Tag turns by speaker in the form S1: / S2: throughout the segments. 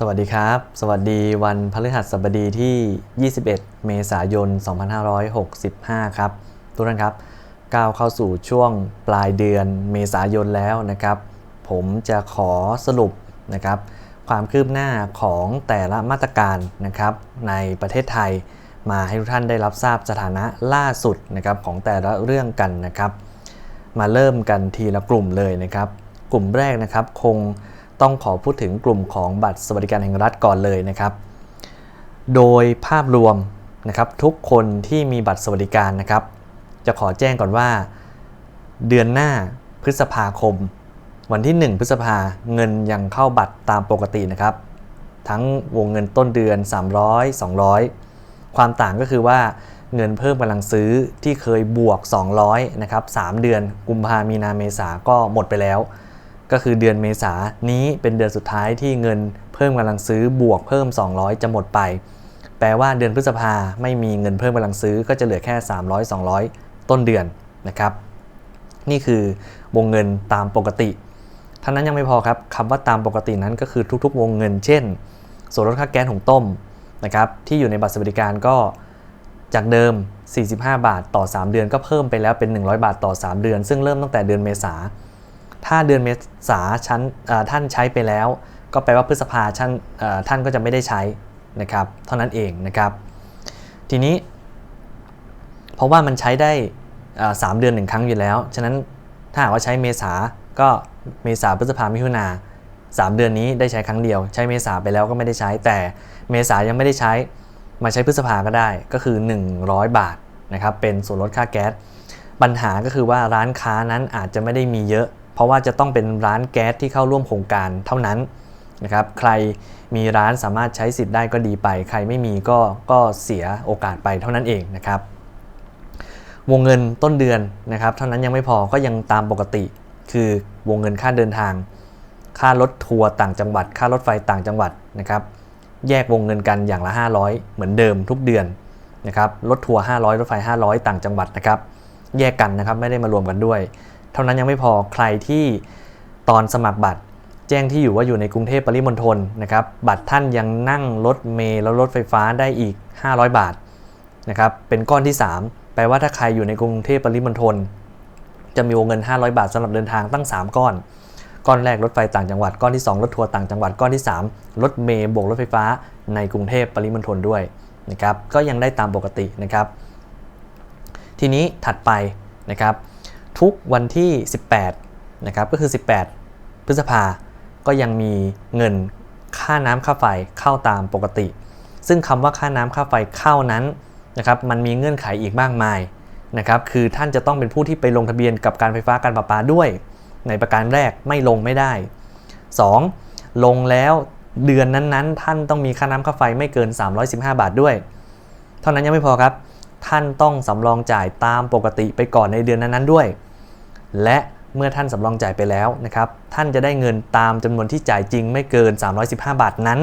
S1: สวัสดีครับ สวัสดีวันพฤหัสบดีที่ 21 เมษายน 2565 ครับ ทุกท่านครับ ก้าวเข้าสู่ช่วงปลายเดือนเมษายนแล้วนะครับ ผมจะขอสรุปนะครับ ความคืบหน้าของแต่ละมาตรการนะครับ ในประเทศไทยมาให้ทุกท่านได้รับทราบสถานะล่าสุดนะครับของแต่ละเรื่องกันนะครับ มาเริ่มกันทีละกลุ่มเลยนะครับ กลุ่มแรกนะครับคง ต้องขอพูดถึงกลุ่มของบัตรสวัสดิการแห่งรัฐก่อนเลยนะครับ โดยภาพรวมนะครับทุกคนที่มีบัตรสวัสดิการนะครับ จะขอแจ้งก่อนว่า เดือนหน้าพฤษภาคม วันที่ 1 พฤษภาเงินยังเข้าบัตรตามปกตินะครับ ทั้งวงเงินต้นเดือน 300 200 ความต่างก็คือว่าเงินเพิ่มกำลังซื้อที่เคยบวก 200นะครับ3เดือนกุมภามีนาเมษาก็หมดไปแล้ว ก็คือเดือนเมษานี้เป็นเดือนสุดท้ายที่เงินเพิ่มกำลังซื้อบวกเพิ่ม 200 จะหมดไป แปลว่าเดือนพฤษภาไม่มีเงินเพิ่มกำลังซื้อก็จะเหลือแค่ 300 200 ต้นเดือนนะครับ นี่คือวงเงินตามปกติท่านั้นยังไม่พอครับคำว่าตามปกตินั้นก็คือทุกๆ วงเงิน เช่น ส่วนลดค่าแก๊สหุงต้มนะครับที่อยู่ในบัตรสวัสดิการก็จากเดิม 45 บาทต่อ 3 เดือน ก็เพิ่มไปแล้วเป็น 100 บาทต่อ 3 เดือน ซึ่งเริ่มตั้งแต่เดือนเมษา ถ้าเดือนเมษาชั้นท่านใช้ไปแล้ว ก็แปลว่าพฤษภาท่านท่านก็จะไม่ได้ใช้นะครับ เท่านั้นเองนะครับ ทีนี้ เพราะว่ามันใช้ได้สามเดือนหนึ่งครั้งอยู่แล้ว ฉะนั้นถ้าหากว่าใช้เมษาก็เมษาพฤษภามิถุนาสามเดือนนี้ได้ใช้ครั้งเดียว ใช้เมษาไปแล้วก็ไม่ได้ใช้ แต่เมษายังไม่ได้ใช้มาใช้พฤษภาก็ได้ก็คือ 100 บาทนะครับเป็นส่วนลดค่าแก๊สปัญหาก็คือว่าร้านค้านั้นอาจจะไม่ได้มีเยอะ เพราะว่าจะต้องเป็นร้านแก๊สที่เข้าร่วมโครงการเท่านั้นนะครับ ใครมีร้านสามารถใช้สิทธิ์ได้ก็ดีไป ใครไม่มีก็ก็เสียโอกาสไปเท่านั้นเองนะครับ วงเงินต้นเดือนนะครับ เท่านั้นยังไม่พอก็ยังตามปกติ คือวงเงินค่าเดินทาง ค่ารถทัวร์ต่างจังหวัด ค่ารถไฟต่างจังหวัดนะครับ แยกวงเงินกันอย่างละ 500 เหมือนเดิมทุกเดือนนะครับ รถทัวร์500 รถไฟ 500 ต่างจังหวัดนะครับ แยกกันนะครับ ไม่ได้มารวมกันด้วย เท่านั้นยังไม่พอใครที่ตอนสมัครบัตร แจ้งที่อยู่ว่าอยู่ในกรุงเทพปริมณฑลนะครับบัตรท่านยังนั่งรถเมล์แล้วรถไฟฟ้าได้อีก 500 บาทนะครับเป็นก้อนที่ 3 แปลว่าถ้าใครอยู่ในกรุงเทพปริมณฑลจะมีวงเงิน 500 บาทสำหรับเดินทางตั้ง 3 ก้อน ก้อนแรกรถไฟต่างจังหวัด ก้อนที่ 2 รถทัวร์ต่างจังหวัด ก้อนที่ 3 รถเมล์บวกรถไฟฟ้าในกรุงเทพปริมณฑลด้วยนะครับ ก็ยังได้ตามปกตินะครับ ทีนี้ถัดไปนะครับ ทุกวันที่ 18นะครับก็คือ 18 พฤษภาก็ยังมีเงินค่าน้ำค่าไฟเข้าตามปกติ ซึ่งคำว่าค่าน้ำค่าไฟเข้านั้นนะครับมันมีเงื่อนไขอีกมากมายนะครับคือท่านจะต้องเป็นผู้ที่ไปลงทะเบียนกับการไฟฟ้าการประปาด้วย ในประการแรกไม่ลงไม่ได้ 2. ลงแล้วเดือนนั้นๆ ท่านต้องมีค่าน้ำค่าไฟไม่เกิน 315 บาทด้วย เท่านั้นยังไม่พอครับ ท่านต้องสำรองจ่ายตามปกติไปก่อนในเดือนนั้นๆด้วย และเมื่อท่านสำรองจ่ายไปแล้วนะครับท่านจะได้เงินตามจำนวนที่จ่ายจริงไม่เกิน 315 บาทนั้น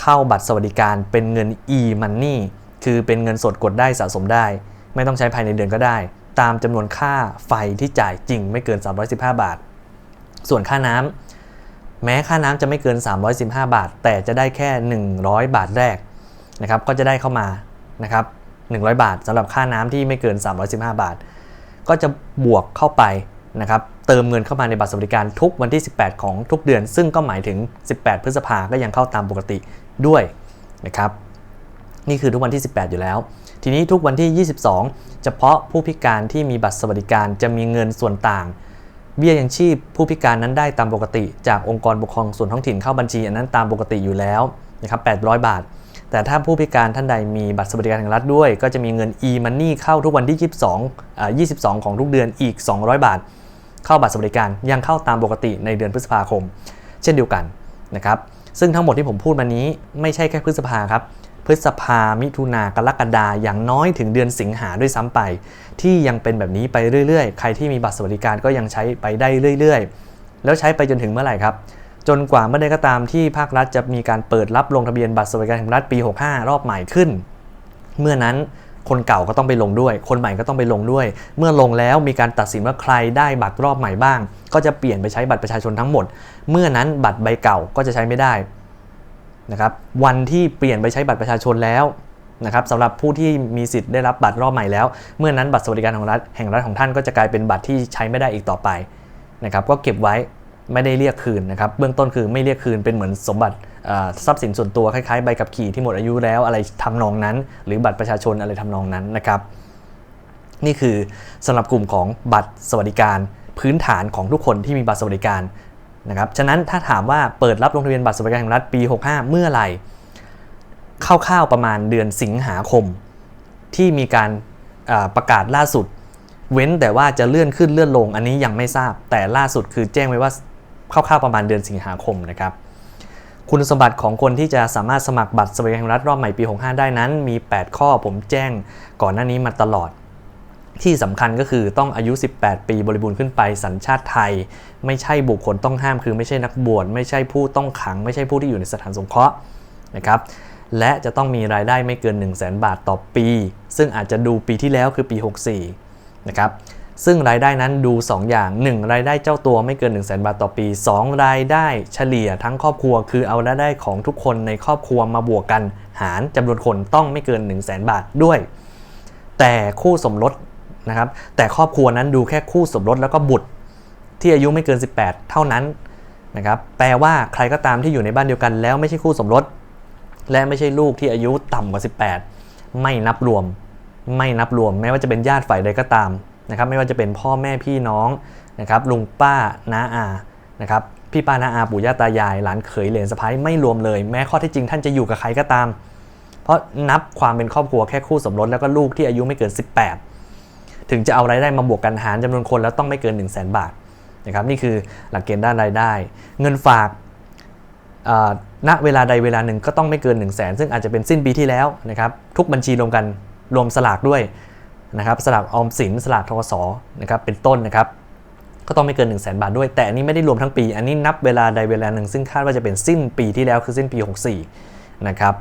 S1: เข้าบัตรสวัสดิการเป็นเงิน e-money คือเป็นเงินสดกดได้สะสมได้ ไม่ต้องใช้ภายในเดือนก็ได้ ตามจำนวนค่าไฟที่จ่ายจริงไม่เกิน 315 บาท ส่วนค่าน้ำแม้ค่าน้ำจะไม่เกิน 315 บาท แต่จะได้แค่ 100 บาทแรกนะครับก็จะได้เข้ามานะครับ100 บาทสำหรับค่าน้ำที่ไม่เกิน 315 บาท ก็จะบวกเข้าไปนะครับเติมเงินเข้ามาในบัตรสวัสดิการทุกวันที่ 18 ของทุกเดือน ซึ่งก็หมายถึง 18 พฤษภาก็ยังเข้าตามปกติด้วยนะครับนี่คือทุกวันที่ 18 อยู่แล้ว ทีนี้ทุกวันที่ 22 เฉพาะผู้พิการที่มีบัตรสวัสดิการจะมีเงินส่วนต่าง เบี้ยยังชีพผู้พิการนั้นได้ตามปกติ จากองค์กรปกครองส่วนท้องถิ่นเข้าบัญชีอันนั้นตามปกติอยู่แล้วนะครับ800 บาท แต่ถ้าผู้พิการท่านใดมีบัตรสวัสดิการแห่งรัฐด้วย ก็จะมีเงิน e-money เข้าทุกวันที่ 22อ่า22 ของทุกเดือนอีก 200 บาท เข้าบัตรสวัสดิการยังเข้าตามปกติในเดือนพฤษภาคม เช่นเดียวกันนะครับซึ่งทั้งหมดที่ผมพูดมานี้ไม่ใช่แค่พฤษภาครับพฤษภา มิถุนากรกฎาอย่างน้อยถึงเดือนสิงหาด้วยซ้ำไป ที่ยังเป็นแบบนี้ไปเรื่อยๆ ใครที่มีบัตรสวัสดิการก็ยังใช้ไปได้เรื่อย ๆ แล้วใช้ไปจนถึงเมื่อไหร่ครับ จนกว่าเมื่อใดก็ตามที่ภาครัฐจะมีการเปิดรับลงทะเบียนบัตรสวัสดิการแห่งรัฐปี 65 รอบใหม่ขึ้น เมื่อนั้นคนเก่าก็ต้องไปลงด้วย คนใหม่ก็ต้องไปลงด้วย เมื่อลงแล้วมีการตัดสินว่าใครได้บัตรรอบใหม่บ้าง ก็จะเปลี่ยนไปใช้บัตรประชาชนทั้งหมด เมื่อนั้นบัตรใบเก่าก็จะใช้ไม่ได้นะครับวันที่เปลี่ยนไปใช้บัตรประชาชนแล้วนะครับสำหรับผู้ที่มีสิทธิ์ได้รับบัตรรอบใหม่แล้ว เมื่อนั้นบัตรสวัสดิการของรัฐแห่งรัฐของท่านก็จะกลายเป็นบัตรที่ใช้ไม่ได้อีกต่อไปนะครับก็เก็บไว้ ไม่ได้เรียกคืนนะครับเบื้องต้นคือไม่เรียกคืนเป็นเหมือนสมบัติทรัพย์สินส่วนตัวคล้ายๆใบขับขี่ที่หมดอายุแล้วอะไรทำนองนั้น หรือบัตรประชาชนอะไรทำนองนั้นนะครับนี่คือสำหรับกลุ่มของบัตรสวัสดิการ พื้นฐานของทุกคนที่มีบัตรสวัสดิการนะครับฉะนั้นถ้าถามว่าเปิดรับลงทะเบียนบัตรสวัสดิการแห่งรัฐปี 65 เมื่อไหร่คร่าวๆประมาณเดือนสิงหาคม ที่มีการประกาศล่าสุด เว้นแต่ว่าจะเลื่อนขึ้นเลื่อนลงอันนี้ยังไม่ทราบ แต่ล่าสุดคือแจ้งไว้ว่า คร่าวๆประมาณเดือนสิงหาคมนะครับคุณสมบัติของคนที่จะสามารถสมัครบัตรสวัสดิการแห่งรัฐรอบใหม่ปี 65 ได้นั้น มี 8 ข้อผมแจ้งก่อนหน้านี้มาตลอด ที่สำคัญก็คือต้องอายุ 18 ปีบริบูรณ์ขึ้นไปสัญชาติไทย ไม่ใช่บุคคลต้องห้ามคือไม่ใช่นักบวชไม่ใช่ผู้ต้องขัง ไม่ใช่ผู้ที่อยู่ในสถานสงเคราะห์นะครับและจะต้องมีรายได้ไม่เกิน 1 0 0 0 0แบาทต่อปี ซึ่งอาจจะดูปีที่แล้วคือปี 64 นะครับ ซึ่งรายได้นั้นดู 2 อย่าง 1 รายได้เจ้าตัวไม่เกิน 1 0 0 0 0แบาทต่อปี 2 รายได้เฉลี่ยทั้งครอบครัว คือเอารายได้ของทุกคนในครอบครัวมาบวกกันหารจำนวนคนต้องไม่เกิน 1 0 0 0 0แบาทด้วย แต่คู่สมรสนะครับแต่ครอบครัวนั้นดูแค่คู่สมรสแล้วก็บุตรที่อายุไม่เกิน 18 เท่านั้นนะครับแปลว่าใครก็ตามที่อยู่ในบ้านเดียวกัน แล้วไม่ใช่คู่สมรส และไม่ใช่ลูกที่อายุต่ำกว่า 18 ไม่นับรวม ไม่นับรวม แม้ว่าจะเป็นญาติฝ่ายใดก็ตาม นะครับไม่ว่าจะเป็นพ่อแม่พี่น้องนะครับลุงป้าน้าอานะครับพี่ป้าน้าอาปู่ย่าตายายหลานเขยเหลนสะพ้ายไม่รวมเลย แม้ข้อที่จริงท่านจะอยู่กับใครก็ตาม เพราะนับความเป็นครอบครัวแค่คู่สมรสแล้วก็ลูกที่อายุไม่เกิน 18 ถึงจะเอารายได้มาบวกกันหารจำนวนคนแล้วต้องไม่เกิน 1 0 0 0 0แบาทนะครับนี่คือหลักเกณฑ์ด้านรายได้ เงินฝากณเวลาใดเวลาหนึ่งก็ต้องไม่เกิน 1 0 0 0 0แสนซึ่งอาจจะเป็นสิ้นปีที่แล้วนะครับทุกบัญชีรวมกันรวมสลากด้วย นะครับสลากออมสินสลากทกศนะครับเป็นต้นนะครับก็ต้องไม่เกิน 1 0 0 0 0แบาทด้วย แต่อันนี้ไม่ได้รวมทั้งปี อันนี้นับเวลาใดเวลาหนึ่ง ซึ่งคาดว่าจะเป็นสิ้นปีที่แล้วคือสิ้นปี 64 นะครับ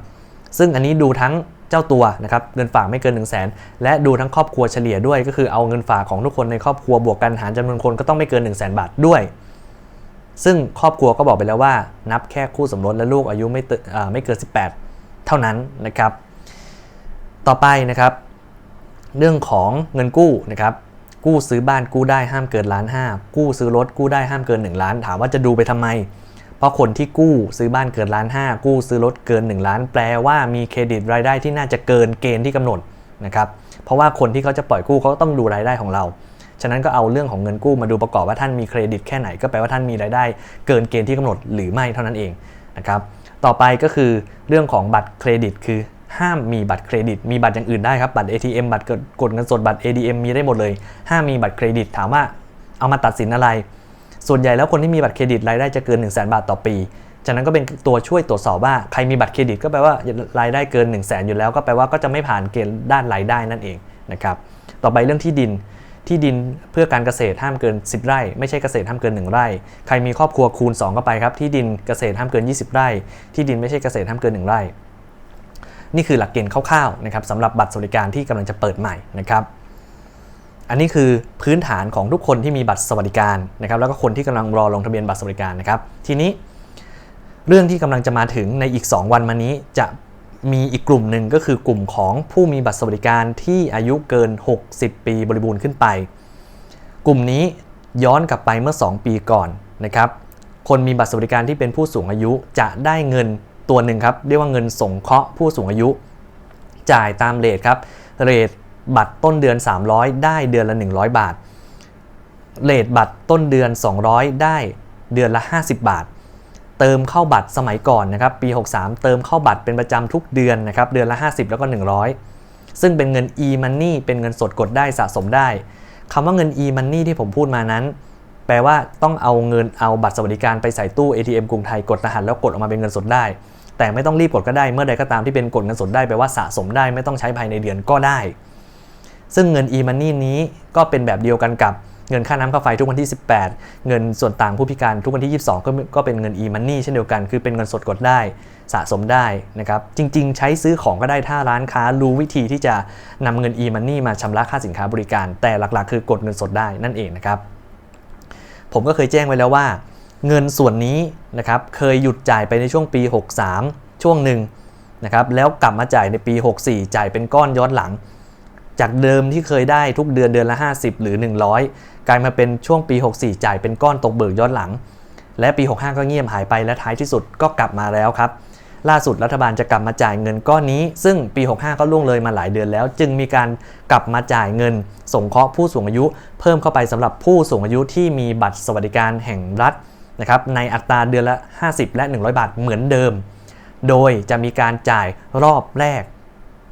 S1: ซึ่งอันนี้ดูทั้งเจ้าตัวนะครับเงินฝากไม่เกิน 1 0 0 0 0แสนและดูทั้งครอบครัวเฉลี่ยด้วยก็คือเอาเงินฝากของทุกคนในครอบครัวบวกกันหารจำนวนคนก็ต้องไม่เกิน 1 0 0 0 0แบาทด้วย ซึ่งครอบครัวก็บอกไปแล้วว่า นับแค่คู่สมรสและลูกอายุไม่ไม่เกิน 18 เท่านั้นนะครับ ต่อไปนะครับ เรื่องของเงินกู้นะครับกู้ซื้อบ้านกู้ได้ห้ามเกินล้านห้ากู้ซื้อรถกู้ได้ห้ามเกิน 1 ล้าน ถามว่าจะดูไปทำไม เพราะคนที่กู้ซื้อบ้านเกินล้านห้ากู้ซื้อรถเกิน 1 ล้าน แปลว่ามีเครดิตรายได้ที่น่าจะเกินเกณฑ์ที่กำหนดนะครับเพราะว่าคนที่เขาจะปล่อยกู้เขาต้องดูรายได้ของเรา ฉะนั้นก็เอาเรื่องของเงินกู้มาดูประกอบว่าท่านมีเครดิตแค่ไหนก็แปลว่าท่านมีรายได้ เกินเกณฑ์ที่กำหนดหรือไม่เท่านั้นเองนะครับต่อไปก็คือเรื่องของบัตรเครดิตคือ ห้ามมีบัตรเครดิต มีบัตรอย่างอื่นได้ครับ บัตร ATM บัตรกดเงินสด บัตร ADM มีได้หมดเลย ห้ามมีบัตรเครดิต ถามว่าเอามาตัดสินอะไร ส่วนใหญ่แล้วคนที่มีบัตรเครดิตรายได้จะเกิน 1 0 0 0 0แบาทต่อปี ฉะนั้นก็เป็นตัวช่วยตรวจสอบว่าใครมีบัตรเครดิตก็แปลว่ารายได้เกิน 1 0 0 0 0แอยู่แล้วก็แปลว่าก็จะไม่ผ่านเกณฑ์ด้านรายได้นั่นเองนะครับ ต่อไปเรื่องที่ดิน ที่ดินเพื่อการเกษตรห้ามเกิน 10 ไร่ ไม่ใช่เกษตรห้ามเกิน 1 ไร่ ใครมีครอบครัวคูณ2ก็ไปครับ ที่ดินเกษตรห้ามเกิน 20 ไร่ ที่ดินไม่ใช่เกษตรห้ามเกิน 1 ไร่ นี่คือหลักเกณฑ์คร่าวๆนะครับสำหรับบัตรสวัสดิการที่กำลังจะเปิดใหม่นะครับ อันนี้คือพื้นฐานของทุกคนที่มีบัตรสวัสดิการนะครับ แล้วก็คนที่กำลังรอลงทะเบียนบัตรสวัสดิการนะครับ ทีนี้เรื่องที่กำลังจะมาถึงในอีก 2 วันมานี้จะมีอีกกลุ่มหนึ่งก็คือกลุ่มของผู้มีบัตรสวัสดิการที่อายุเกิน 60 ปีบริบูรณ์ขึ้นไป กลุ่มนี้ย้อนกลับไปเมื่อ 2 ปีก่อนนะครับ คนมีบัตรสวัสดิการที่เป็นผู้สูงอายุจะได้เงิน ตัวหนึ่งครับเรียกว่าเงินสงเคราะห์ผู้สูงอายุ จ่ายตามเรทครับเรทบัตรต้นเดือน 300 ได้เดือนละ 100 บาทเรทบัตรต้นเดือน 200 ได้เดือนละ 50 บาท เติมเข้าบัตรสมัยก่อนนะครับปี 63 เติมเข้าบัตรเป็นประจำทุกเดือนนะครับเดือนละ 50 แล้วก็ 100 ซึ่งเป็นเงิน e-money เป็นเงินสดกดได้สะสมได้คำว่าเงิน e-money ที่ผมพูดมานั้น แปลว่าต้องเอาเงินเอาบัตรสวัสดิการไปใส่ตู้ ATM กรุงไทยกดรหัสแล้วกดออกมาเป็นเงินสดได้ แต่ไม่ต้องรีบกดก็ได้เมื่อใดก็ตามที่เป็นกดเงินสดได้แปลว่าสะสมได้ไม่ต้องใช้ภายในเดือนก็ได้ ซึ่งเงิน e-money นี้ก็เป็นแบบเดียวกันกับเงินค่าน้ำค่าไฟทุกวันที่ 18 เงินส่วนต่างผู้พิการทุกวันที่ 22 ก็ก็เป็นเงิน e-money เช่นเดียวกันคือเป็นเงินสดกดได้สะสมได้นะครับจริง ๆ ใช้ซื้อของก็ได้ถ้าร้านค้ารู้วิธีที่จะนำเงิน e-money มาชำระค่าสินค้าบริการ แต่หลักๆ คือกดเงินสดได้นั่นเองนะครับผมก็เคยแจ้งไว้แล้วว่า เงินส่วนนี้นะครับเคยหยุดจ่ายไปในช่วงปี 63 ช่วงหนึ่งนะครับแล้วกลับมาจ่ายในปี 64 จ่ายเป็นก้อนย้อนหลัง จากเดิมที่เคยได้ทุกเดือนเดือนละ 50 หรือ 100 กลายมาเป็นช่วงปี 64 จ่ายเป็นก้อนตกเบิกย้อนหลัง และปี 65 ก็เงียบหายไปและท้ายที่สุดก็กลับมาแล้วครับล่าสุดรัฐบาลจะกลับมาจ่ายเงินก้อนนี้ ซึ่งปี 65 ก็ล่วงเลยมาหลายเดือนแล้ว จึงมีการกลับมาจ่ายเงิน สงเคราะห์ผู้สูงอายุ เพิ่มเข้าไปสำหรับผู้สูงอายุที่มีบัตรสวัสดิการแห่งรัฐ นะครับในอัตราเดือนละ 50 และ 100 บาทเหมือนเดิม โดยจะมีการจ่ายรอบแรก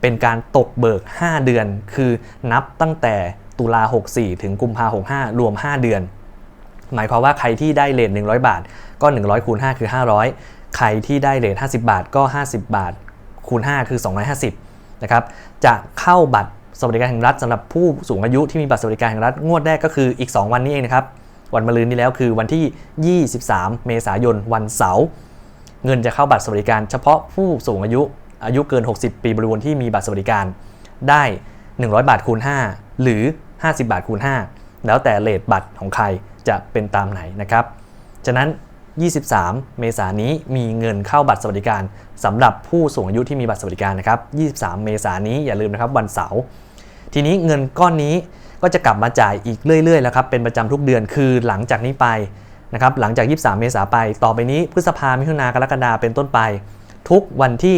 S1: เป็นการตกเบิก 5 เดือน คือนับตั้งแต่ตุลา 64 ถึงกุมภา65 รวม 5 เดือน หมายความว่าใครที่ได้เลท100 บาท ก็ 100คูณ5คือ 500 ใครที่ได้เลท50 บาทก็ 50 บาทคูณ5คือ 250นะครับจะเข้าบัตรสวัสดิการแห่งรัฐสำหรับผู้สูงอายุที่มีบัตรสวัสดิการแห่งรัฐงวดแรกก็คืออีก 2 วันนี้เองนะครับ วันมะรืนนี้แล้วคือวันที่ 23 เมษายน วันเสาร์ เงินจะเข้าบัตรสวัสดิการเฉพาะผู้สูงอายุอายุเกิน 60 ปีบริบูรณ์ที่มีบัตรสวัสดิการได้ 100 บาทคูณ 5 หรือ 50 บาทคูณ 5 แล้วแต่เลทบัตรของใครจะเป็นตามไหนนะครับ ฉะนั้น 23 เมษายนนี้มีเงินเข้าบัตรสวัสดิการสำหรับผู้สูงอายุที่มีบัตรสวัสดิการนะครับ 23 เมษายนนี้อย่าลืมนะครับวันเสาร์ ทีนี้เงินก้อนนี้ ก็จะกลับมาจ่ายอีกเรื่อยๆแล้วครับเป็นประจำทุกเดือนคือหลังจากนี้ไปนะครับหลังจาก 23 เมษายนไป ต่อไปนี้พฤษภามิถุนากรกฎาเป็นต้นไป ทุกวันที่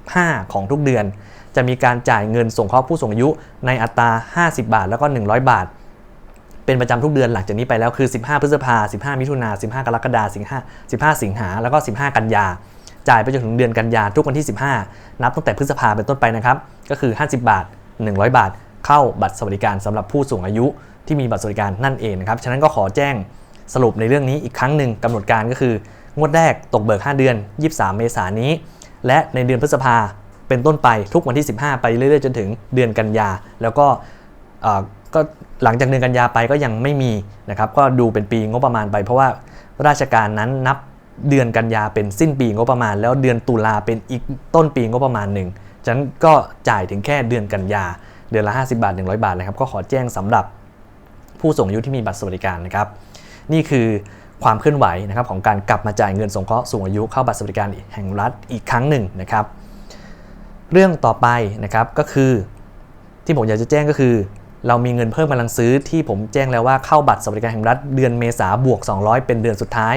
S1: 15 ของทุกเดือน จะมีการจ่ายเงินส่งเคราะห์ผู้สูงอายุในอัตรา 50 บาท แล้วก็ 100 บาท เป็นประจำทุกเดือนหลังจากนี้ไปแล้วคือ 15 พฤษภา 15 มิถุนา 15 กรกฎาคม15 15สิงหา แล้วก็ 15 กันยา จ่ายไปจนถึงเดือนกันยาทุกวันที่ 15 นับตั้งแต่พฤษภาเป็นต้นไปนะครับ ก็คือ 50 บาท 100 บาท เข้าบัตรสวัสดิการสำหรับผู้สูงอายุที่มีบัตรสวัสดิการนั่นเองนะครับ ฉะนั้นก็ขอแจ้งสรุปในเรื่องนี้อีกครั้งหนึ่งกำหนดการก็คืองวดแรกตกเบิก 5 เดือน 23 เมษายนนี้ และในเดือนพฤษภาเป็นต้นไปทุกวันที่ 15 ไปเรื่อยๆ จนถึงเดือนกันยา แล้วก็ก็หลังจากเดือนกันยาไปก็ยังไม่มีนะครับก็ดูเป็นปีงบประมาณไป เพราะว่าราชการนั้นนับเดือนกันยาเป็นสิ้นปีงบประมาณ แล้วเดือนตุลาเป็นอีกต้นปีงบประมาณหนึ่งฉะนั้นก็จ่ายถึงแค่เดือนกันยา เดือนละ 50 บาท 100 บาทนะครับ ก็ขอแจ้งสำหรับผู้สูงอายุที่มีบัตรสวัสดิการนะครับ นี่คือความเคลื่อนไหวนะครับของการกลับมาจ่ายเงินสงเคราะห์สูงอายุเข้าบัตรสวัสดิการแห่งรัฐอีกครั้งหนึ่งนะครับ เรื่องต่อไปนะครับก็คือที่ผมอยากจะแจ้งก็คือ เรามีเงินเพิ่มกำลังซื้อที่ผมแจ้งแล้วว่าเข้าบัตรสวัสดิการแห่งรัฐเดือนเมษาบวก 200 เป็นเดือนสุดท้าย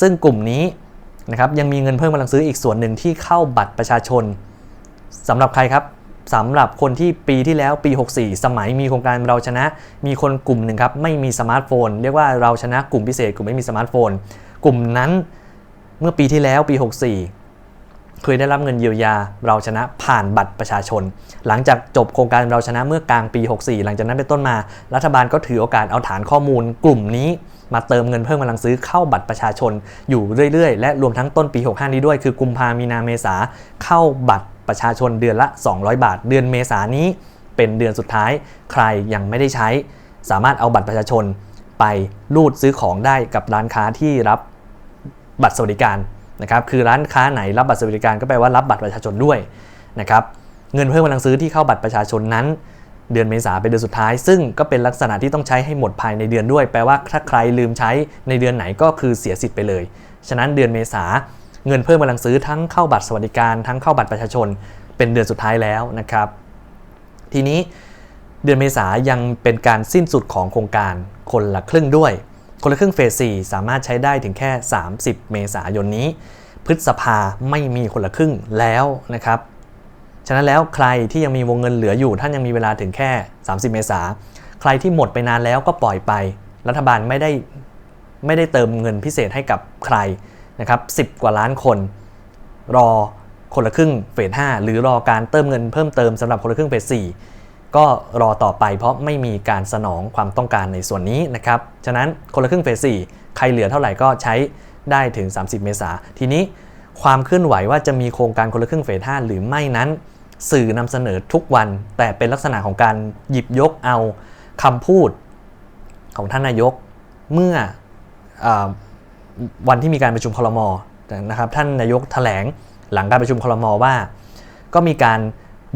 S1: ซึ่งกลุ่มนี้นะครับยังมีเงินเพิ่มกำลังซื้ออีกส่วนหนึ่งที่เข้าบัตรประชาชนสำหรับใครครับ สำหรับคนที่ปีที่แล้วปี 64 สมัยมีโครงการเราชนะ มีคนกลุ่มหนึ่งครับไม่มีสมาร์ทโฟน เรียกว่าเราชนะกลุ่มพิเศษ กลุ่มไม่มีสมาร์ทโฟน กลุ่มนั้นเมื่อปีที่แล้วปี 64 เคยได้รับเงินเยียวยาเราชนะผ่านบัตรประชาชน หลังจากจบโครงการเราชนะเมื่อกลางปี 64 หลังจากนั้นเป็นต้นมา รัฐบาลก็ถือโอกาสเอาฐานข้อมูล กลุ่มนี้มาเติมเงินเพิ่มกำลังซื้อเข้าบัตรประชาชน อยู่เรื่อยๆ และรวมทั้งต้นปี 65 นี้ด้วยคือกุมภามีนาเมษาเข้าบัตร ประชาชนเดือนละ 200 บาท เดือนเมษานี้เป็นเดือนสุดท้าย ใครยังไม่ได้ใช้ สามารถเอาบัตรประชาชนไปรูดซื้อของได้กับร้านค้าที่รับบัตรสวัสดิการนะครับคือร้านค้าไหนรับบัตรสวัสดิการก็แปลว่ารับบัตรประชาชนด้วยนะครับเงินเพิ่มกำลังซื้อที่เข้าบัตรประชาชนนั้น เดือนเมษาเป็นเดือนสุดท้าย ซึ่งก็เป็นลักษณะที่ต้องใช้ให้หมดภายในเดือนด้วย แปลว่าถ้าใครลืมใช้ในเดือนไหนก็คือเสียสิทธิ์ไปเลย ฉะนั้นเดือนเมษา เงินเพิ่มกำลังซื้อทั้งเข้าบัตรสวัสดิการ ทั้งเข้าบัตรประชาชน เป็นเดือนสุดท้ายแล้วนะครับ ทีนี้เดือนเมษายังเป็นการสิ้นสุดของโครงการคนละครึ่งด้วย คนละครึ่งเฟส 4 สามารถใช้ได้ถึงแค่ 30 เมษายนนี้ พฤษภาไม่มีคนละครึ่งแล้วนะครับ ฉะนั้นแล้วใครที่ยังมีวงเงินเหลืออยู่ท่านยังมีเวลาถึงแค่ 30 เมษาใครที่หมดไปนานแล้วก็ปล่อยไป รัฐบาลไม่ได้ไม่ได้เติมเงินพิเศษให้กับใคร นะครับ10 กว่าล้านคน รอคนละครึ่งเฟส5หรือรอการเติมเงินเพิ่มเติมสำหรับคนละครึ่งเฟส4ก็รอต่อไปเพราะไม่มีการสนองความต้องการในส่วนนี้นะครับฉะนั้นคนละครึ่งเฟส4ใครเหลือเท่าไหร่ก็ใช้ได้ถึง 30 เมษาทีนี้ความเคลื่อนไหวว่าจะมีโครงการคนละครึ่งเฟส5หรือไม่นั้น สื่อนำเสนอทุกวัน แต่เป็นลักษณะของการหยิบยกเอาคำพูดของท่านนายกเมื่ออ วันที่มีการประชุมคลมนะครับท่านนายกแถลงหลังการประชุมคลมว่า ก็มีการ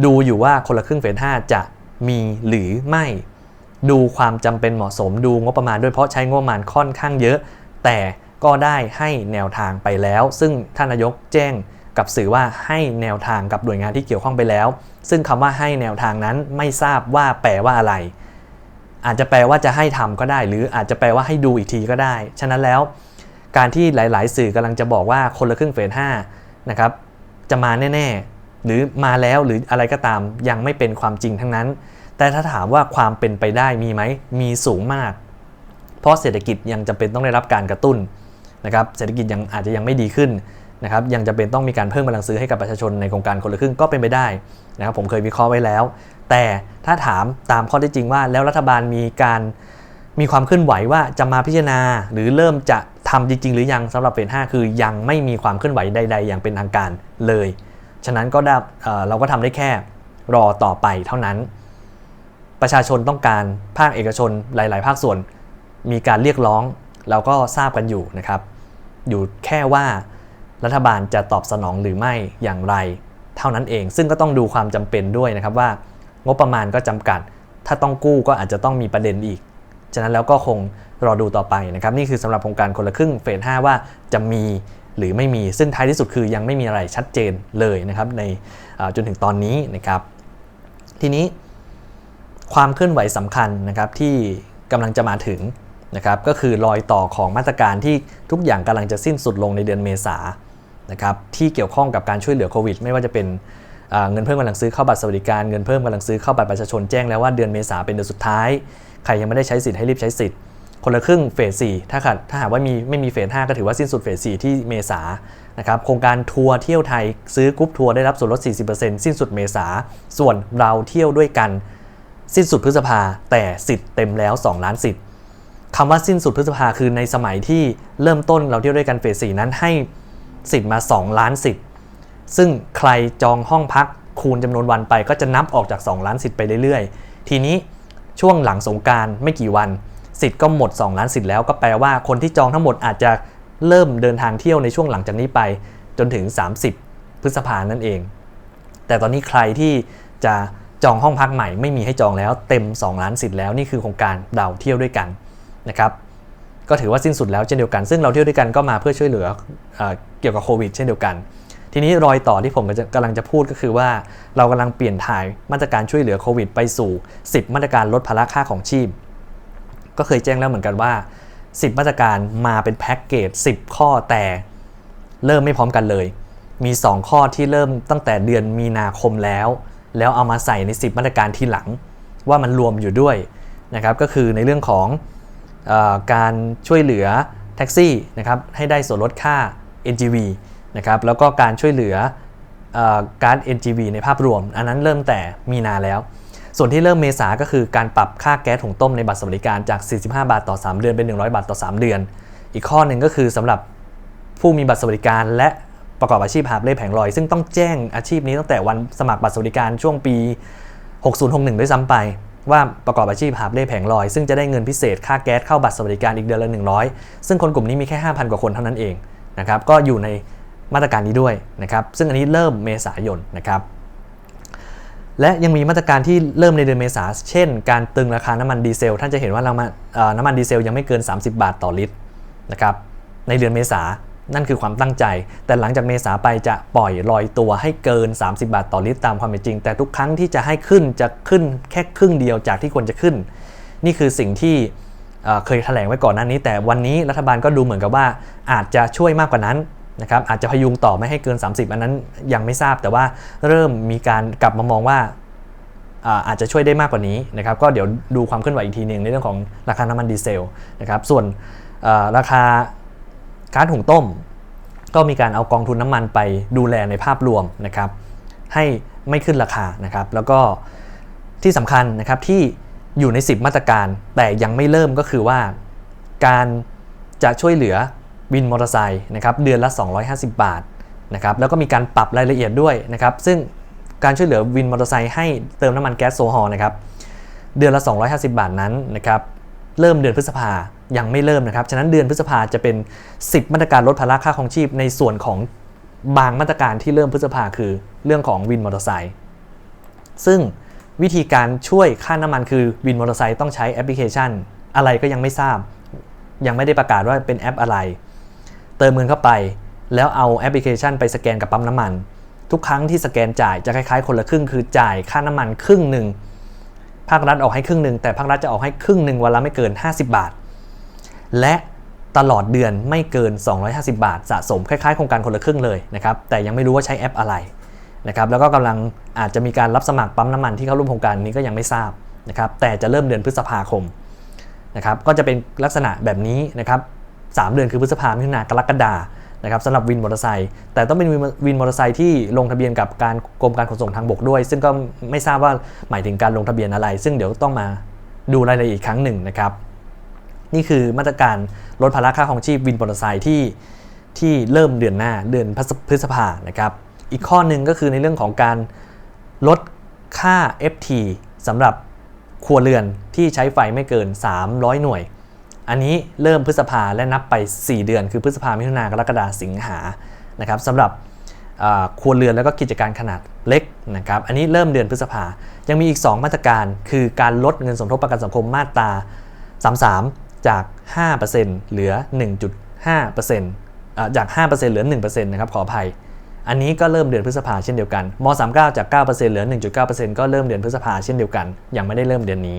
S1: ดูอยู่ว่าคนละครึ่งเฟส5จะมีหรือไม่ดูความจำเป็นเหมาะสมดูงบประมาณด้วยเพราะใช้งบประมาณค่อนข้างเยอะ แต่ก็ได้ให้แนวทางไปแล้ว ซึ่งท่านนายกแจ้งกับสื่อว่าให้แนวทางกับหน่วยงานที่เกี่ยวข้องไปแล้ว ซึ่งคำว่าให้แนวทางนั้นไม่ทราบว่าแปลว่าอะไร อาจจะแปลว่าจะให้ทำก็ได้ หรืออาจจะแปลว่าให้ดูอีกทีก็ได้ ฉะนั้นแล้ว การที่หลาย ๆ สื่อกำลังจะบอกว่าคนละครึ่งเฟส5นะครับจะมาแน่ ๆ หรือมาแล้วหรืออะไรก็ตามยังไม่เป็นความจริงทั้งนั้น แต่ถ้าถามว่าความเป็นไปได้มีไหมมีสูงมาก เพราะเศรษฐกิจยังจำเป็นต้องได้รับการกระตุ้นนะครับเศรษฐกิจยังอาจจะยังไม่ดีขึ้นนะครับยังจำเป็นต้องมีการเพิ่มกำลังซื้อให้กับประชาชนในโครงการคนละครึ่งก็เป็นไปได้นะครับผมเคยวิเคราะห์ไว้แล้ว แต่ถ้าถามตามข้อเท็จจริงว่าแล้วรัฐบาลมีการ มีความเคลื่อนไหวว่าจะมาพิจารณา หรือเริ่มจะทำจริง ๆ หรือยังสำหรับเฟส5คือยังไม่มีความเคลื่อนไหวใด ๆ อย่างเป็นทางการเลย ฉะนั้นก็ได้เอ่อเราก็ทำได้แค่รอต่อไปเท่านั้น ประชาชนต้องการภาคเอกชนหลาย ๆ ภาคส่วน มีการเรียกร้องเราก็ทราบกันอยู่นะครับ อยู่แค่ว่ารัฐบาลจะตอบสนองหรือไม่อย่างไร เท่านั้นเอง ซึ่งก็ต้องดูความจำเป็นด้วยนะครับว่า งบประมาณก็จำกัด ถ้าต้องกู้ก็อาจจะต้องมีประเด็นอีก ฉะนั้นแล้วก็คงรอดูต่อไปนะครับนี่คือสำหรับโครงการคนละครึ่งเฟส5ว่าจะมีหรือไม่มีซึ่งท้ายที่สุดคือยังไม่มีอะไรชัดเจนเลยนะครับในจนถึงตอนนี้นะครับ ทีนี้ความเคลื่อนไหวสำคัญนะครับที่กำลังจะมาถึงนะครับก็คือรอยต่อของมาตรการที่ทุกอย่างกำลังจะสิ้นสุดลงในเดือนเมษานะครับที่เกี่ยวข้องกับการช่วยเหลือโควิด ไม่ว่าจะเป็นเงินเพิ่มกำลังซื้อเข้าบัตรสวัสดิการเงินเพิ่มกำลังซื้อเข้าบัตรประชาชนแจ้งแล้วว่าเดือนเมษาเป็นเดือนสุดท้าย ใครยังไม่ได้ใช้สิทธิ์ให้รีบใช้สิทธิ์ คนละครึ่งเฟส4ถ้าขาดถ้าหากว่ามีไม่มีเฟส5ก็ถือว่าสิ้นสุดเฟส4ที่เมษานะครับโครงการทัวร์เที่ยวไทยซื้อกรุ๊ปทัวร์ได้รับส่วนลด 40%สิ้นสุดเมษาส่วนเราเที่ยวด้วยกัน สิ้นสุดพฤษภาแต่สิทธิ์เต็มแล้ว 2 ล้านสิทธิ์คำว่าสิ้นสุดพฤษภาคือในสมัยที่เริ่มต้นเราเที่ยวด้วยกันเฟส4นั้นให้สิทธิ์มา 2 ล้านสิทธิ์ซึ่งใครจองห้องพักคูณจำนวนวันไปก็จะนับออกจาก 2 ล้านสิทธิ์ไปเรื่อยๆ ทีนี้ ช่วงหลังสงการไม่กี่วัน สิทธิ์ก็หมด 2 ล้านสิทธิ์แล้วก็แปลว่าคนที่จองทั้งหมดอาจจะเริ่มเดินทางเที่ยวในช่วงหลังจากนี้ไป จนถึง 30 พฤษภานั่นเอง แต่ตอนนี้ใครที่จะจองห้องพักใหม่ไม่มีให้จองแล้วเต็ม 2 ล้านสิทธิ์แล้วนี่คือโครงการเราเที่ยวด้วยกันนะครับก็ถือว่าสิ้นสุดแล้วเช่นเดียวกัน ซึ่งเราเที่ยวด้วยกันก็มาเพื่อช่วยเหลือเอเกี่ยวกับโควิด เช่นเดียวกัน ทีนี้รอยต่อที่ผมกำลังจะพูดก็คือว่า เรากำลังเปลี่ยนถ่ายมาตรการช่วยเหลือโควิดไปสู่ 10 มาตรการลดภาระค่าของชีพ ก็เคยแจ้งแล้วเหมือนกันว่า 10 มาตรการมาเป็นแพ็กเกจ10 ข้อแต่เริ่มไม่พร้อมกันเลย มี 2 ข้อที่เริ่มตั้งแต่เดือนมีนาคมแล้ว แล้วเอามาใส่ใน 10 มาตรการทีหลัง ว่ามันรวมอยู่ด้วยนะครับก็คือในเรื่องของอการช่วยเหลือแท็กซี่นะครับให้ได้ส่วนลดค่า NGV นะครับแล้วก็การช่วยเหลือเอการ NGV ในภาพรวม อันนั้นเริ่มแต่มีนาแล้ว ส่วนที่เริ่มเมษาก็คือการปรับค่าแก๊สถุงต้มในบัตรสวัสดิการจาก 45 บาทต่อ 3 เดือนเป็น 100 บาทต่อ 3 เดือน อีกข้อหนึ่งก็คือสำหรับผู้มีบัตรสวัสดิการ และประกอบอาชีพหาบเล่แผงลอย ซึ่งต้องแจ้งอาชีพนี้ตั้งแต่วันสมัครบัตรสวัสดิการช่วงปี 6061 ด้วยซ้ำไป ว่าประกอบอาชีพหาบเล่แผงลอย ซึ่งจะได้เงินพิเศษค่าแก๊สเข้าบัตรสวัสดิการอีกเดือนละ 100 ซึ่งคนกลุ่มนี้มีแค่ 5,000 กว่าคนเท่านั้นเองนะครับก็อยู่ใน มาตรการนี้ด้วยนะครับซึ่งอันนี้เริ่มเมษายนนะครับและยังมีมาตรการที่เริ่มในเดือนเมษาเช่น การตึงราคาน้ำมันดีเซล ท่านจะเห็นว่าเรามาเอ่อน้ำมันดีเซลยังไม่เกิน 30 บาทต่อลิตรนะครับในเดือนเมษานั่นคือความตั้งใจ แต่หลังจากเมษาไปจะปล่อยลอยตัวให้เกิน 30 บาทต่อลิตรตามความเป็นจริง แต่ทุกครั้งที่จะให้ขึ้นจะขึ้นแค่ครึ่งเดียวจากที่ควรจะขึ้น นี่คือสิ่งที่เอ่อเคยแถลงไว้ก่อนหน้านี้ แต่วันนี้รัฐบาลก็ดูเหมือนกับว่าอาจจะช่วยมากกว่านั้น นะครับอาจจะพยุงต่อไม่ให้เกิน 30 อันนั้นยังไม่ทราบแต่ว่าเริ่มมีการกลับมามองว่าอาจจะช่วยได้มากกว่านี้นะครับก็เดี๋ยวดูความเคลื่อนไหวอีกทีหนึ่งในเรื่องของราคาน้ำมันดีเซลนะครับส่วนราคาก๊าซหุงต้ม ก็มีการเอากองทุนน้ำมันไปดูแลในภาพรวมนะครับให้ไม่ขึ้นราคานะครับแล้วก็ที่สำคัญนะครับที่อยู่ใน 10 มาตรการแต่ยังไม่เริ่มก็คือว่าการจะช่วยเหลือ วินมอเตอร์ไซค์นะครับเดือนละ 250 บาทนะครับแล้วก็มีการปรับรายละเอียดด้วยนะครับซึ่งการช่วยเหลือวินมอเตอร์ไซค์ให้เติมน้ำมันแก๊สโซฮอลนะครับเดือนละ 250 บาทนั้นนะครับเริ่มเดือนพฤษภายังไม่เริ่มนะครับ ฉะนั้นเดือนพฤษภาจะเป็น 10 มาตรการลดภาระค่าของชีพ ในส่วนของบางมาตรการที่เริ่มพฤษภาคือเรื่องของวินมอเตอร์ไซค์ซึ่งวิธีการช่วยค่าน้ำมันคือวินมอเตอร์ไซค์ต้องใช้แอปพลิเคชัน อะไรก็ยังไม่ทราบ ยังไม่ได้ประกาศว่าเป็นแอปอะไร เติมเงินเข้าไป แล้วเอาแอปพลิเคชันไปสแกนกับปั๊มน้ำมัน ทุกครั้งที่สแกนจ่ายจะคล้ายๆ คนละครึ่งคือจ่ายค่าน้ำมันครึ่งหนึ่งภาครัฐออกให้ครึ่งหนึ่งแต่ภาครัฐจะออกให้ครึ่งหนึ่งวันละไม่เกิน 50 บาท และตลอดเดือนไม่เกิน 250 บาท สะสมคล้ายๆโครงการคนละครึ่งเลยนะครับแต่ยังไม่รู้ว่าใช้แอปอะไรนะครับแล้วก็กำลังอาจจะมีการรับสมัครปั๊มน้ำมันที่เข้าร่วมโครงการนี้ก็ยังไม่ทราบนะครับแต่จะเริ่มเดือนพฤษภาคมนะครับก็จะเป็นลักษณะแบบนี้นะครับ 3 เดือนคือพฤษภาคมมิถุนากรกฎานะครับสำหรับวินมอเตอร์ไซค์แต่ต้องเป็นวินมอเตอร์ไซค์ที่ลงทะเบียนกับการกรมการขนส่งทางบกด้วย ซึ่งก็ไม่ทราบว่าหมายถึงการลงทะเบียนอะไร ซึ่งเดี๋ยวต้องมาดูรายละเอียดอีกครั้งหนึ่งนะครับ นี่คือมาตรการลดภาระค่าของชีพวินมอเตอร์ไซค์ที่ที่เริ่มเดือนหน้าเดือนพฤษภานะครับ อีกข้อหนึ่งก็คือในเรื่องของการลดค่า FT สำหรับครัวเรือนที่ใช้ไฟไม่เกิน 300 หน่วย อันนี้เริ่มพฤษภาและนับไป 4 เดือน คือพฤษภามิถุนากรกฎาสิงหานะครับสำหรับครัวเรือนแล้วก็กิจการขนาดเล็กนะครับ อันนี้เริ่มเดือนพฤษภา ยังมีอีก 2 มาตรการ คือการลดเงินสมทบประกันสังคมมาตรา 33 จาก 5%เหลือ 1.5%จาก 5%เหลือ 1%นะครับขออภัย อันนี้ก็เริ่มเดือนพฤษภาเช่นเดียวกันม39จาก 9%เหลือ 1.9%ก็เริ่มเดือนพฤษภาเช่นเดียวกัน ยังไม่ได้เริ่มเดือนนี้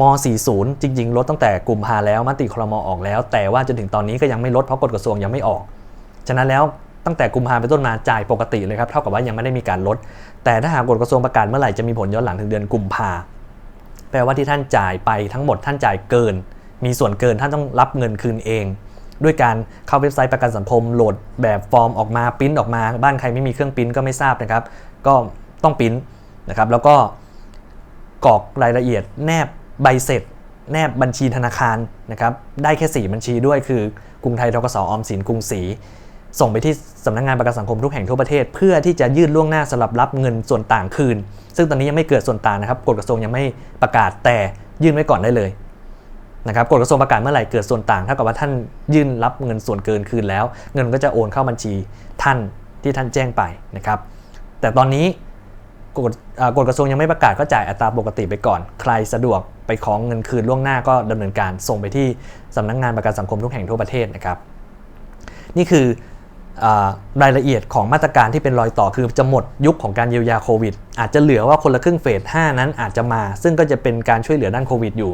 S1: ม 40 จริง ๆ ลดตั้งแต่กุมภาแล้วมติครมออกแล้ว แต่ว่าจนถึงตอนนี้ก็ยังไม่ลดเพราะกฎกระทรวงยังไม่ออก ฉะนั้นแล้วตั้งแต่กุมภาเป็นต้นมาจ่ายปกติเลยครับเท่ากับว่ายังไม่ได้มีการลด แต่ถ้าหากกฎกระทรวงประกาศเมื่อไหร่จะมีผลย้อนหลังถึงเดือนกุมภาแปลว่าที่ท่านจ่ายไปทั้งหมดท่านจ่ายเกิน มีส่วนเกินท่านต้องรับเงินคืนเอง ด้วยการเข้าเว็บไซต์ประกันสังคมโหลดแบบฟอร์มออกมาปิ้นออกมาบ้านใครไม่มีเครื่องปิ้นก็ไม่ทราบนะครับ ก็ต้องปิ้นนะครับแล้วก็กรอกรายละเอียดแนบ ใบเสร็จแนบบัญชีธนาคารนะครับได้แค่ 4 บัญชีด้วยคือกรุงไทยทกสออมสินกรุงศรีส่งไปที่สำนักงงานประกันสังคมทุกแห่งทั่วประเทศ เพื่อที่จะยื่นล่วงหน้าสำหรับรับเงินส่วนต่างคืน ซึ่งตอนนี้ยังไม่เกิดส่วนต่างนะครับกฎกระทรวงยังไม่ประกาศแต่ยื่นไว้ก่อนได้เลยนะครับกฎกระทรวงประกาศเมื่อไหร่เกิดส่วนต่างเท่ากับว่าท่านยื่นรับเงินส่วนเกินคืนแล้ว เงินก็จะโอนเข้าบัญชีท่านที่ท่านแจ้งไปนะครับ แต่ตอนนี้ กฎกฎกระทรวงยังไม่ประกาศก็จ่ายอัตราปกติไปก่อน ใครสะดวกไปของเงินคืนล่วงหน้าก็ดำเนินการส่งไปที่สำนักงงานประกันสังคมทุกแห่งทั่วประเทศนะครับ นี่คืออรายละเอียดของมาตรการที่เป็นรอยต่อคือจะหมดยุคของการเยียวยาโควิด อาจจะเหลือว่าคนละครึ่งเฟส 5 นั้นอาจจะมา ซึ่งก็จะเป็นการช่วยเหลือด้านโควิดอยู่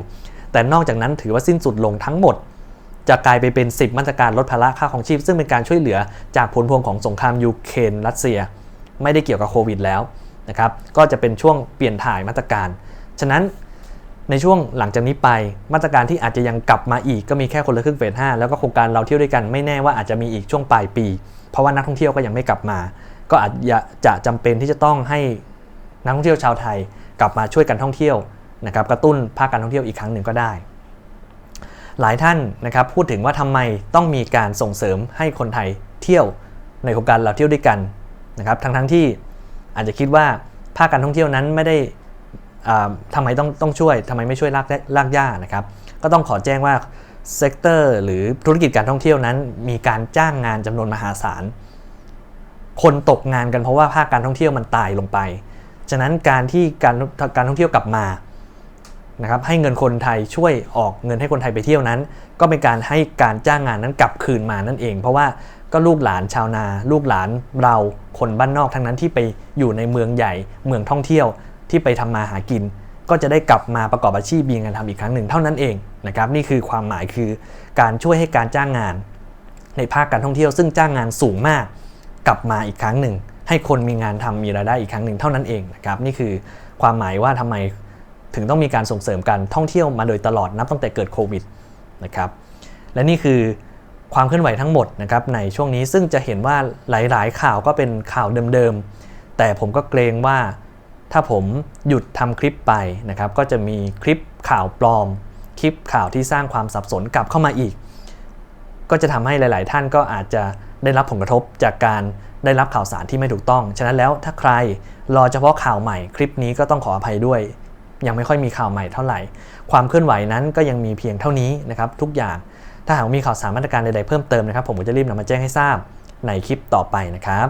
S1: แต่นอกจากนั้นถือว่าสิ้นสุดลงทั้งหมด จะกลายไปเป็น 10 มาตรการลดภาระค่าของชีพ ซึ่งเป็นการช่วยเหลือจากผลพวงของสงครามยูเครนรัสเซีย ไม่ได้เกี่ยวกับโควิดแล้ว นะครับก็จะเป็นช่วงเปลี่ยนถ่ายมาตรการ ฉะนั้นในช่วงหลังจากนี้ไปมาตรการที่อาจจะยังกลับมาอีกก็มีแค่คนละครึ่งเฟส5แล้วก็โครงการเราเที่ยวด้วยกันไม่แน่ว่าอาจจะมีอีกช่วงปลายปี เพราะว่านักท่องเที่ยวก็ยังไม่กลับมา ก็อาจจะจำเป็นที่จะต้องให้นักท่องเที่ยวชาวไทย กลับมาช่วยกันท่องเที่ยวนะครับกระตุ้นภาคการท่องเที่ยวอีกครั้งหนึ่งก็ได้ หลายท่านนะครับพูดถึงว่าทำไมต้องมีการส่งเสริมให้คนไทยเที่ยวในโครงการเราเที่ยวด้วยกันนะครับทั้งทั้งที่ อาจจะคิดว่าภาคการท่องเที่ยวนั้นไม่ได้ทำไมต้องต้องช่วยทำไมไม่ช่วยลากลากย่านะครับ ก็ต้องขอแจ้งว่าเซกเตอร์หรือธุรกิจการท่องเที่ยวนั้น มีการจ้างงานจำนวนมหาศาล คนตกงานกันเพราะว่าภาคการท่องเที่ยวมันตายลงไป ฉะนั้นการที่การการท่องเที่ยวกลับมานะครับให้เงินคนไทยช่วยออกเงินให้คนไทยไปเที่ยวนั้น ก็เป็นการให้การจ้างงานนั้นกลับคืนมานั่นเอง เพราะว่า ก็ลูกหลานชาวนา ลูกหลานเราคนบ้านนอกทั้งนั้นที่ไปอยู่ในเมืองใหญ่ เมืองท่องเที่ยวที่ไปทำมาหากิน ก็จะได้กลับมาประกอบอาชีพมีงานทำอีกครั้งหนึ่งเท่านั้นเองนะครับนี่คือความหมายคือการช่วยให้การจ้างงาน ในภาคการท่องเที่ยวซึ่งจ้างงานสูงมาก กลับมาอีกครั้งหนึ่ง ให้คนมีงานทำมีรายได้อีกครั้งหนึ่งเท่านั้นเองนะครับนี่คือความหมายว่าทำไมถึงต้องมีการส่งเสริมการท่องเที่ยวมาโดยตลอดนับตั้งแต่เกิดโควิดนะครับและนี่คือ ความเคลื่อนไหวทั้งหมดนะครับในช่วงนี้ซึ่งจะเห็นว่าหลาย ๆ ข่าวก็เป็นข่าวเดิมๆ แต่ผมก็เกรงว่าถ้าผมหยุดทำคลิปไปนะครับก็จะมีคลิปข่าวปลอม คลิปข่าวที่สร้างความสับสนกลับเข้ามาอีก ก็จะทำให้หลาย ๆ ท่านก็อาจจะได้รับผลกระทบจากการได้รับข่าวสารที่ไม่ถูกต้อง ฉะนั้นแล้วถ้าใครรอเฉพาะข่าวใหม่คลิปนี้ก็ต้องขออภัยด้วย ยังไม่ค่อยมีข่าวใหม่เท่าไหร่ ความเคลื่อนไหวนั้นก็ยังมีเพียงเท่านี้นะครับทุกอย่าง ถ้าหากมีข่าวสารมาตรการใดๆเพิ่มเติมนะครับผมก็จะรีบนำมาแจ้งให้ทราบในคลิปต่อไปนะครับ